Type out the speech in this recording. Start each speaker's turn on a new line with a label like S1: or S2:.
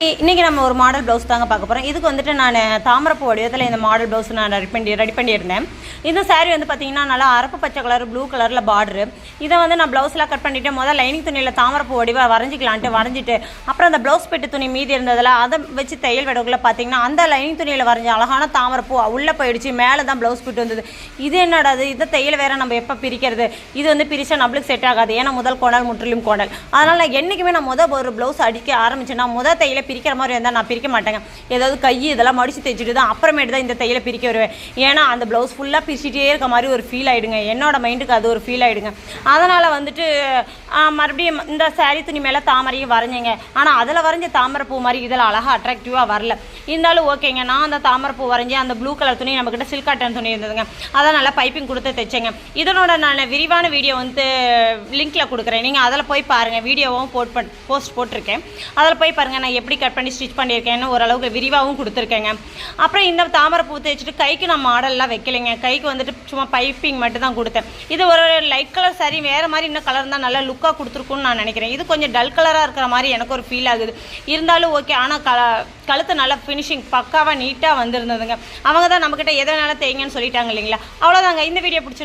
S1: இன்றைக்கி நம்ம ஒரு மாடல் ப்ளவுஸ் தாங்க பார்க்க போகிறோம் இதுக்கு வந்துட்டு நான் தாமரப்பூ வடிவத்தில் இந்த மாடல் ப்ளவுஸ் நான் ரெடி பண்ணி ரெடி பண்ணியிருந்தேன். இந்த சாரீ வந்து பார்த்தீங்கன்னா நல்லா அரப்பு பச்சை கலர் ப்ளூ கலரில் பார்டரு இதை வந்து நான் ப்ளவுஸில் கட் பண்ணிவிட்டு முதல் லைனிங் துணியில் தாமரப்பூ வடிவாக வரைஞ்சிக்கலான்ட்டு வரைஞ்சிட்டு அப்புறம் அந்த ப்ளவுஸ் பெட்டு துணி மீதி இருந்ததில் அதை வச்சு தையல் விடக்குள்ள பார்த்தீங்கன்னா அந்த லைனிங் துணியில் வரைஞ்ச அழகான தாமரப்பூ உள்ளே போயிடுச்சு. மேலே தான் ப்ளவுஸ் பிட்டு வந்தது. இது என்னடாது இதை? தையல் வேறு நம்ம எப்போ பிரிக்கிறது? இது வந்து பிரிச்சா நம்மளுக்கு செட் ஆகாது. ஏன்னா முதல் கோணல் முற்றிலும் கோணல். அதனால் நான் என்றைக்குமே நான் முதல் ஒரு ப்ளவுஸ் அடிக்க ஆரம்பிச்சேன்னா முதல் தையலை பிரிக்கிற மாதிரி இருந்தால் நான் பிரிக்க மாட்டேங்க. ஏதாவது கை இதெல்லாம் மடித்து தைச்சிட்டு தான் அப்புறமேட்டு தான் இந்த தையலை பிரிக்க வருவேன். ஏன்னா அந்த ப்ளவுஸ் ஃபுல்லாக பிரிச்சுட்டே இருக்க மாதிரி ஒரு ஃபீல் ஆகிடுங்க என்னோட மைண்டுக்கு அது ஒரு ஃபீல் ஆகிடுங்க அதனால் வந்துட்டு மறுபடியும் இந்த சாரீ துணி மேலே தாமரையும் வரைஞ்சேங்க. ஆனால் அதில் வரைஞ்ச தாமரை பூ மாதிரி இதில் அழகாக அட்ராக்டிவாக வரல. இருந்தாலும் ஓகேங்க. நான் அந்த தாமரை பூ வரைஞ்சி அந்த ப்ளூ கலர் துணி நம்மக்கிட்ட சில்க் காட்டன் துணி இருந்ததுங்க. அதை நல்லா பைப்பிங் கொடுத்து தைச்சேங்க. இதனோட நான் விரிவான வீடியோ வந்து லிங்க்கில் கொடுக்குறேன். நீங்கள் அதில் போய் பாருங்கள் வீடியோவும் போட் பண் போஸ்ட் போட்டிருக்கேன். அதில் போய் பாருங்கள் நான் எப்படி கட் பண்ணி ஸ்டிச் பண்ணியிருக்கேன்னு ஓரளவுக்கு விரிவாகவும் கொடுத்துருக்கேங்க. அப்புறம் இந்த தாமரை பூ தேய்ச்சிட்டு கைக்கு நான் மாடல்லாம் வைக்கலைங்க. கைக்கு வந்துட்டு சும்மா பைப்பிங் மட்டும் தான் கொடுத்தேன். இது ஒரு லைட் கலர் சரி வேறு மாதிரி இன்னும் கலர் தான் நல்லா லுக்காக கொடுத்துருக்குன்னு நான் நினைக்கிறேன். இது கொஞ்சம் டல் கலராக இருக்கிற மாதிரி எனக்கு ஒரு ஃபீல் ஆகுது. இருந்தாலும் ஓகே ஆனால் க கழுத்து நல்லா ஃபினிஷிங் பக்காவாக நீட்டாக வந்திருந்ததுங்க. அவங்க தான் நம்மக்கிட்ட எதனால வேணாலும் தேய்ங்கன்னு சொல்லிட்டாங்க இல்லைங்களா? அவ்வளோதாங்க இந்த வீடியோ பிடிச்சி